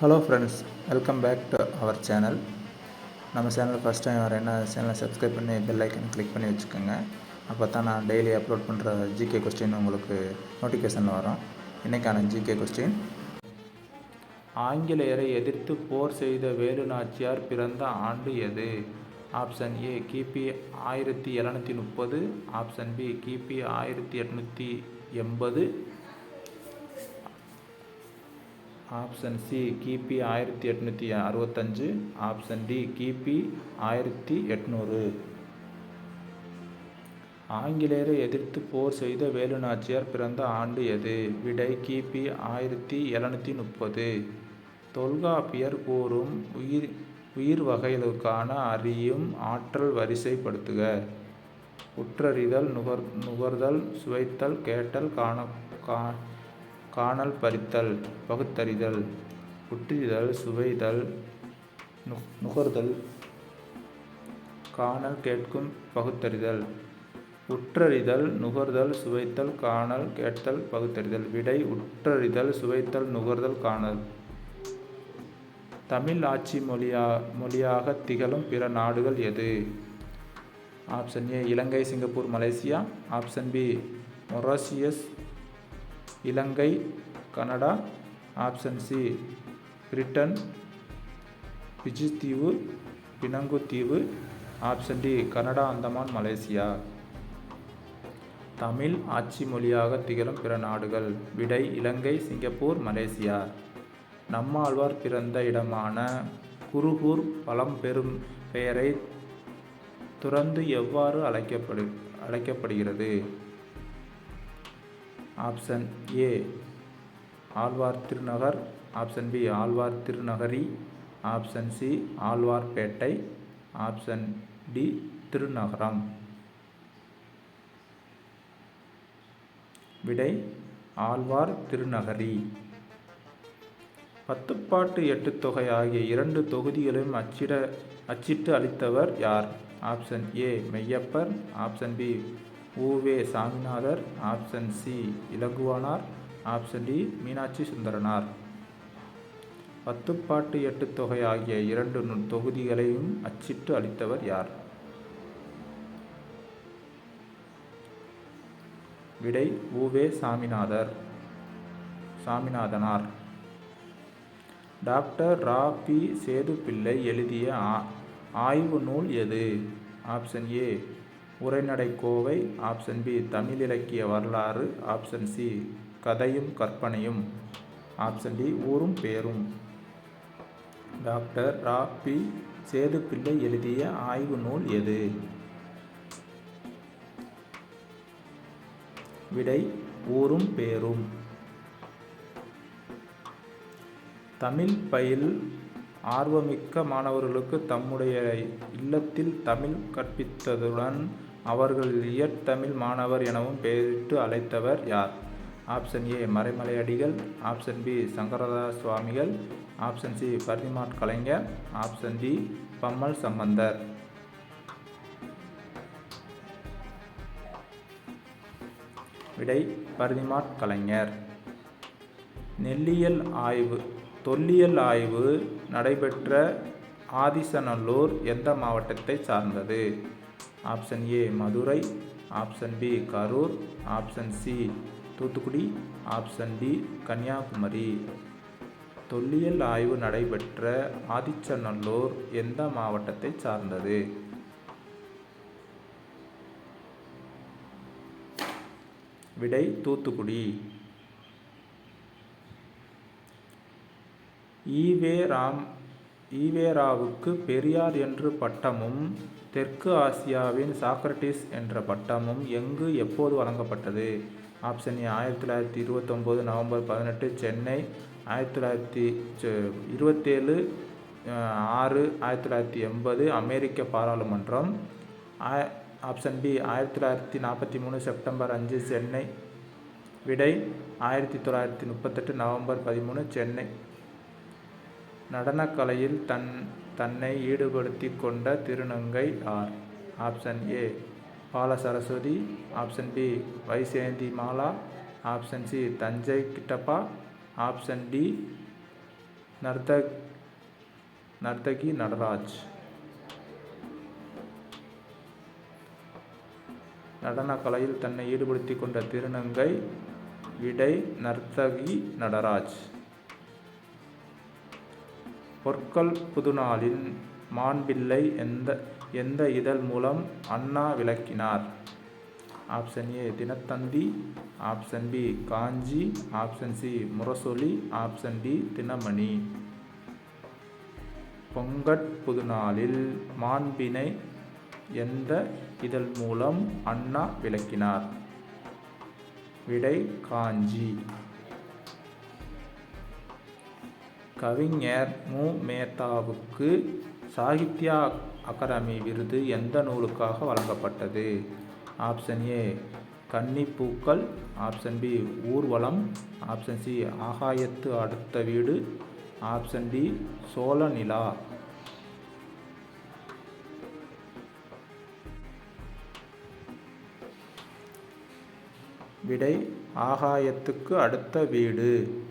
Hello friends welcome back to our channel நம்ம channel first time வரேன்னா சேனலை subscribe பண்ணி பெல் ஐக்கன் கிளிக் பண்ணி வச்சுக்கோங்க. அப்போ தான் நான் டெய்லி அப்லோட் பண்ணுற ஜிகே கொஸ்டின் உங்களுக்கு நோட்டிஃபிகேஷனில் வரும். இன்றைக்கான ஜிகே கொஸ்டின் ஆங்கிலேயரை எதிர்த்து போர் செய்த வேலு நாச்சியார் பிறந்த ஆண்டு எது? ஆப்ஷன் ஏ கிபி ஆயிரத்தி எழுநூற்றி முப்பது. ஆப்ஷன் பி கிபி ஆயிரத்தி எட்நூற்றி எண்பது. ஆப்ஷன் சி கிபி ஆயிரத்தி எட்நூற்றி அறுபத்தஞ்சு. ஆப்ஷன் டி கிபி ஆயிரத்தி எட்நூறு. ஆங்கிலேயரை எதிர்த்து போர் செய்த வேலு நாச்சியார் பிறந்த ஆண்டு எது? விடை கிபி ஆயிரத்தி எழுநூற்றி முப்பது. தொல்காப்பியர் கூறும் உயிர் உயிர் வகைகளுக்கான அறியும் ஆற்றல் வரிசைப்படுத்துக. உற்றறிதல் நுகர் நுகர்தல் சுவைத்தல் கேட்டல் காண கா காணல் பறித்தல் பகுத்தறிதல் உற்றிதல் சுவைதல் நு நுகர்தல். காணல் கேட்கும் பகுத்தறிதல். உற்றறிதல் நுகர்தல் சுவைத்தல் காணல் கேட்டல் பகுத்தறிதல். விடை உற்றறிதல் சுவைத்தல் நுகர்தல் காணல். தமிழ் ஆட்சி மொழியா மொழியாக திகழும் பிற நாடுகள் எது? Option A Ilangai Singapore Malaysia. Option B Mauritius Ilangai Canada option C Britain பிஜித்தீவு பினங்குத்தீவு option D Canada Andaman Malaysia. Tamil ஆட்சி மொழியாக திகழும் பிற நாடுகள் விடை இலங்கை சிங்கப்பூர் மலேசியா. நம்மாழ்வார் பிறந்த இடமான குருகூர் பழம்பெரும் பெயரை துறந்து எவ்வாறு அழைக்கப்படு அழைக்கப்படுகிறது? Option A Alwar Thirunagar. Option B Alwar Thirunagari. Option C Alwarpet. Option D Thirunagaram. விடை ஆழ்வார் திருநகரி. பத்துப்பாட்டு எட்டுத்தொகை ஆகிய இரண்டு தொகுதிகளையும் அச்சிட அச்சிட்டு அளித்தவர் யார்? Option A Meyyappar. Option B U Ve Saminathar option C Ilakkuvanar option D Meenakshi Sundaranar. Pattuppattu Ettuthogai ஆகிய இரண்டு தொகுதிகளையும் அச்சிட்டு அளித்தவர் யார்? விடை ஊவே சாமிநாதர் சாமிநாதனார். டாக்டர் ரா. பி. சேதுப்பிள்ளை எழுதிய ஆய்வு நூல் எது? ஆப்ஷன் ஏ உரைநடை கோவை ஆப்ஷன் பி தமிழ் இலக்கிய வரலாறு ஆப்ஷன் சி கதையும் கற்பனையும் ஆப்ஷன் டி ஊரும் பேரும். டாக்டர் ரா பி சேதுப்பிள்ளை எழுதிய ஆய்வு நூல் எது? விடை ஊரும் பேரும். தமிழ் பயில் ஆர்வமிக்க மாணவர்களுக்கு தம்முடைய இல்லத்தில் தமிழ் கற்பித்ததுடன் அவர்கள் இயற்றமிழ் மாணவர் எனவும் பெயரிட்டு அழைத்தவர் யார்? Option A Maraimalaiadigal. Option B Sankaradas Swamigal option C Parithimar Kalaignar. Option D Pammal Sambandhar. விடை பர்திமாட் கலைஞர். நெல்லியல் ஆய்வு தொல்லியல் ஆய்வு நடைபெற்ற ஆதிசநல்லூர் எந்த மாவட்டத்தை சார்ந்தது? Option A Madurai option B Karur option C Thoothukudi option D Kanniyakumari. தொல்லியல் ஆய்வு நடைபெற்ற ஆதிச்சநல்லூர் எந்த மாவட்டத்தை சார்ந்தது? விடை தூத்துக்குடி. ஈவே ராம் ஈவேராவுக்கு பெரியார் என்று பட்டமும் தெற்கு ஆசியாவின் சாக்ரட்டிஸ் என்ற பட்டமும் எங்கு எப்போது வழங்கப்பட்டது? ஆப்ஷன் ஏ ஆயிரத்தி தொள்ளாயிரத்தி இருபத்தொம்போது நவம்பர் பதினெட்டு சென்னை ஆயிரத்தி தொள்ளாயிரத்தி இருபத்தேழு ஆறு ஆயிரத்தி தொள்ளாயிரத்தி எண்பது அமெரிக்க பாராளுமன்றம். ஆப்ஷன் பி ஆயிரத்தி தொள்ளாயிரத்தி நாற்பத்தி மூணு செப்டம்பர் அஞ்சு சென்னை விடை ஆயிரத்தி தொள்ளாயிரத்தி முப்பத்தெட்டு நவம்பர் பதிமூணு சென்னை. நடனக்கலையில் தன் தன்னை ஈடுபடுத்தி கொண்ட திருநங்கை யார் option A. Bala Saraswathi option B. Vyjayanthi Mala option C. Thanjai Kittappa. Option D. நர்த்த Narthaki Nataraj. நடனக்கலையில் தன்னை ஈடுபடுத்திக் கொண்ட திருநங்கை விடை நர்த்தகி நடராஜ். பொற்கள் புதுநாளின் மாண்பில்லை எந்த எந்த இதழ் மூலம் அண்ணா விளக்கினார்? Option A Dinathanthi. Option B Kanchi. Option C Murasoli. Option D Dinamani. பொங்கட் புதுநாளில் மாண்பினை எந்த இதழ் மூலம் அண்ணா விளக்கினார்? விடை காஞ்சி. கவிஞர் மு. மேத்தாவுக்கு சாகித்யா அகாடமி விருது எந்த நூலுக்காக வழங்கப்பட்டது? Option A Kannippookkal. Option B Oorvalam. Option C Aakayathu Adutha Veedu. Option D Chozha Nila. விடை ஆகாயத்துக்கு அடுத்த வீடு.